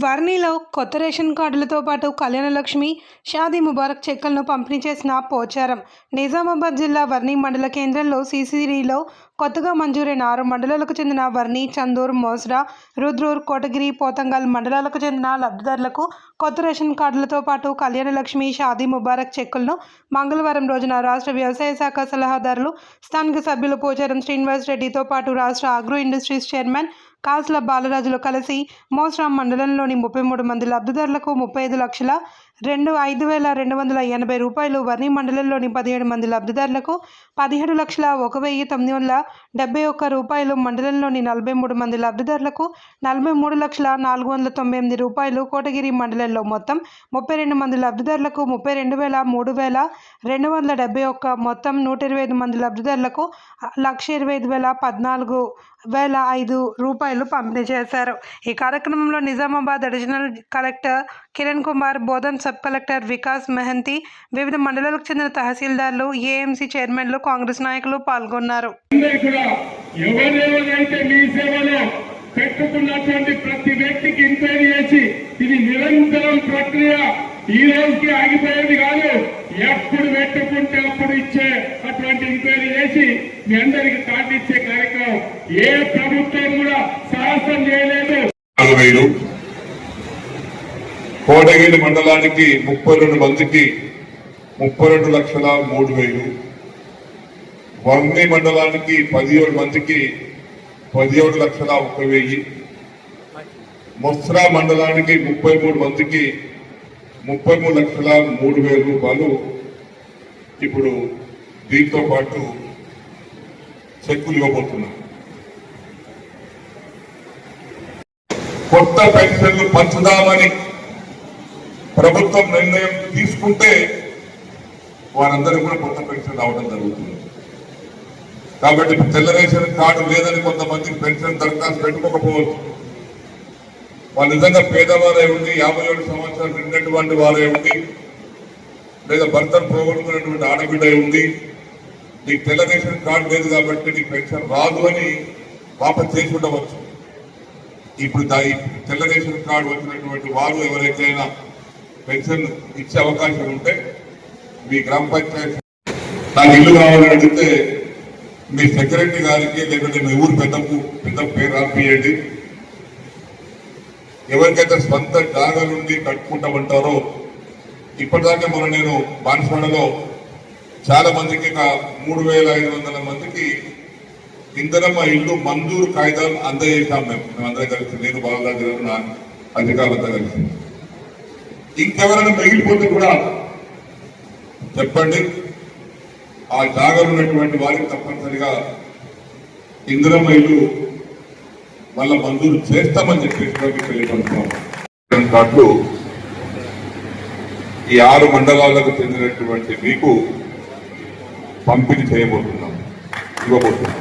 వర్ణిలో కొత్త రేషన్ కార్డులతో పాటు కళ్యాణలక్ష్మి షాదీ ముబారక్ చెక్కులను పంపిణీ చేసిన పోచారం నిజామాబాద్ జిల్లా వర్ణి మండల కేంద్రంలో సీసీడీలో కొత్తగా మంజూరైన ఆరు మండలాలకు చెందిన వర్ణి చందూర్ మోస్రా రుద్రూర్ కోటగిరి పోతంగల్ మండలాలకు చెందిన లబ్ధిదారులకు కొత్త రేషన్ కార్డులతో పాటు కళ్యాణలక్ష్మి షాదీ ముబారక్ చెక్కులను మంగళవారం రోజున రాష్ట్ర వ్యవసాయ శాఖ సలహాదారులు స్థానిక సభ్యులు పోచారం శ్రీనివాస్ రెడ్డితో పాటు రాష్ట్ర అగ్రో ఇండస్ట్రీస్ చైర్మన్ కాసుల బాలరాజులు కలిసి మోస్రాం మండలంలోని ముప్పై మూడు మంది లబ్ధిదారులకు ముప్పై ఐదు లక్షల రెండు ఐదు వేల రెండు వందల ఎనభై రూపాయలు వర్ణి మండలంలోని పదిహేడు మంది లబ్ధిదారులకు పదిహేడు లక్షల ఒక వెయ్యి తొమ్మిది వందల డెబ్బై ఒక్క రూపాయలు మండలంలోని నలభై మూడు మంది లబ్ధిదారులకు నలభై మూడు లక్షల నాలుగు వందల తొంభై ఎనిమిది రూపాయలు కోటగిరి మండలంలో మొత్తం ముప్పై రెండు మంది లబ్ధిదారులకు ముప్పై రెండు వేల మూడు వేల రెండు వందల డెబ్బై ఒక్క మొత్తం నూట ఇరవై ఐదు మంది లబ్ధిదారులకు లక్ష ఇరవై ఐదు వేల పద్నాలుగు వేల ఐదు రూపాయలు పంపిణీ చేశారు. ఈ కార్యక్రమంలో Nizamabad additional collector Kiran Kumar Bodhan sub collector Vikas Mohanty వివిధ మండలాలకు చెందిన తహసీల్దార్లు ఏఎంసీ చైర్మన్లు కాంగ్రెస్ నాయకులు పాల్గొన్నారు. పెట్టుకున్నటువంటి ప్రతి వ్యక్తికి ఎంక్వైరీ చేసి ఇది నిరంతరం ప్రక్రియ ఈ రోజుకి ఆగిపోయేది కాదు ఎప్పుడు పెట్టుకుంటే అప్పుడు ఇచ్చే అటువంటి ఎంక్వైరీ చేసి మీ అందరికి కార్డు ఇచ్చే కార్యక్రమం ఏ ప్రభుత్వం కూడా సాహసం చేయలేదు. కోటగిరి మండలానికి ముప్పై రెండు మందికి ముప్పై రెండు లక్షల మూడు వేలు. వర్ణి మండలానికి పదిహేడు మందికి పదిహేడు లక్షల ఒక వెయ్యి మొస్రా మండలానికి ముప్పై మూడు మందికి ముప్పై మూడు లక్షల మూడు వేల రూపాయలు ఇప్పుడు దీంతో పాటు చెక్కులు ఇవ్వబోతున్నారు కొత్త పెన్షన్లు పంచుదామని ప్రభుత్వం నిర్ణయం తీసుకుంటే వారందరికీ కూడా కొత్త పెన్షన్ రావడం జరుగుతుంది. కాబట్టి తెల్ల రేషన్ కార్డు లేదని కొంతమంది పెన్షన్ దరఖాస్తు పెట్టుకోకపోవచ్చు. వాళ్ళు నిజంగా పేదవారే ఉండి యాభై ఏడు సంవత్సరాలు నిండినటువంటి వారే ఉండి లేదా భర్తను పోగొట్టుకున్నటువంటి ఆడబిడ్డ ఉండి నీకు తెల్ల రేషన్ కార్డు లేదు కాబట్టి నీకు పెన్షన్ రాదు అని వాపస్ చేసి ఉండవచ్చు ఇప్పుడు తెల్ల రేషన్ కార్డు వచ్చినటువంటి వారు ఎవరైనా పెన్షన్ ఇచ్చే అవకాశం ఉంటే మీ గ్రామ పంచాయతీ నాకు ఇల్లు కావాలని అడిగితే మీ సెక్రటరీ గారికి లేకపోతే మీ ఊరు పెద్దకు పెద్ద పేరు రాపియండి. ఎవరికైతే స్వంత జాగాలుండి కట్టుకుంటామంటారో ఇప్పటిదాకా మొన్న నేను బాన్స్వాడలో చాలా మందికి ఒక మూడు వేల ఐదు వందల మందికి ఇందరమ్మ ఇల్లు మంజూరు కాగితాలు అందజేశాం మేము. మేమందరం కలిసి నేను బాలరాజు నా అధికారులతో కలిసి. ఇంకెవరైనా మిగిలిపోతే కూడా చెప్పండి. ఆ జాగాలు ఉన్నటువంటి వారికి తప్పనిసరిగా ఇందిరమ్మ ఇల్లు మళ్ళా మంజూరు చేస్తామని చెప్పేసి తెలియపడుతున్నాం మీకు కార్డులు ఈ ఆరు మండలాలకు చెందినటువంటి మీకు పంపిణీ చేయబోతున్నాం ఇవ్వబోతున్నాం.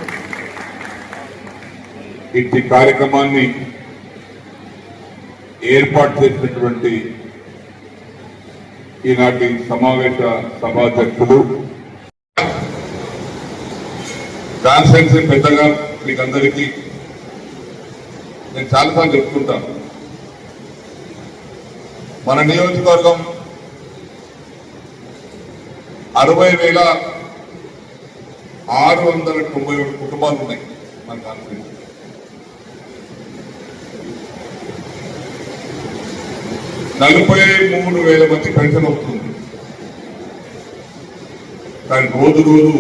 ఇంటి కార్యక్రమాన్ని ఏర్పాటు చేసినటువంటి ఈనాటి సమావేశ సభాధ్యక్షులు. కాన్ఫరెన్స్ పెద్దగా మీకు అందరికీ నేను చాలాసార్లు చెప్పుకుంటాను మన నియోజకవర్గం అరవై వేల ఆరు వందల తొంభై ఏడు కుటుంబాలు ఉన్నాయి మన కాన్ఫరెన్స్ నలభై మూడు వేల మంది పెన్షన్ వస్తుంది. కానీ రోజు రోజు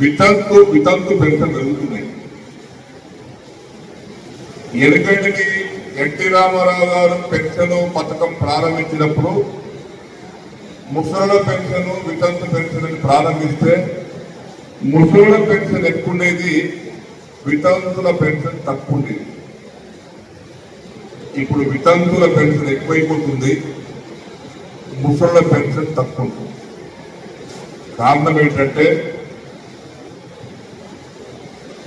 వితంతు వితంతు పెన్షన్ పెరుగుతున్నాయి. ఎందుకంటే ఎన్టీ రామారావు గారు పెన్షన్ పథకం ప్రారంభించినప్పుడు ముసళ్ళ పెన్షన్ వితంతు పెన్షన్ అని ప్రారంభిస్తే ముసళ్ళ పెన్షన్ ఎక్కువ ఉండేది వితంతుల పెన్షన్ తక్కువ ఉండేది ఇప్పుడు వితంతుల పెన్షన్ ఎక్కువైపోతుంది ముసళ్ళ పెన్షన్ తక్కువ. ఉంటుంది కారణం ఏంటంటే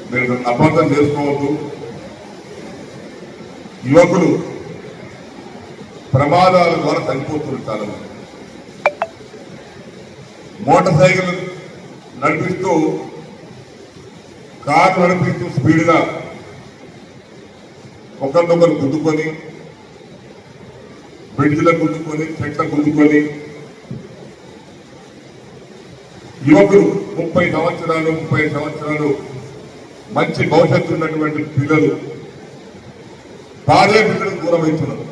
మీరు నన్ను అబద్ధం చేసుకోవద్దు. యువకులు ప్రమాదాల ద్వారా చనిపోతున్నారు చాలా మంది మోటార్ సైకిల్ నడిపిస్తూ కారు నడిపిస్తూ స్పీడ్గా ఒకరినొకరు గుద్దుకొని బ్రిడ్జ్లను గుద్దుకొని చెట్లను గుద్దుకొని యువకులు ముప్పై సంవత్సరాలు ముప్పై సంవత్సరాలు మంచి భవిష్యత్తు ఉన్నటువంటి పిల్లలు భార్య పిల్లలకు దూరం అవుతున్నారు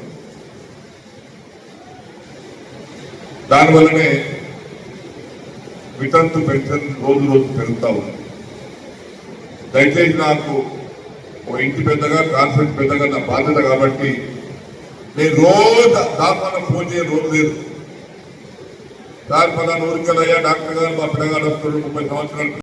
దానివల్లనే వితంతు పెన్షన్ రోజు రోజు పెరుగుతా ఉంది. దయచేసి నాకు ఒక ఇంటి పెద్దగా కాన్ఫరెన్స్ పెద్దగా నా బాధ్యత కాబట్టి నేను రోజు దాపాన ఫోన్ చేయని రోజు లేదు. దాని పలానా ఊరికెళ్ళయ్యా డాక్టర్ గారు మా పిల్లగాడు వస్తున్నాడు ముప్పై సంవత్సరాలు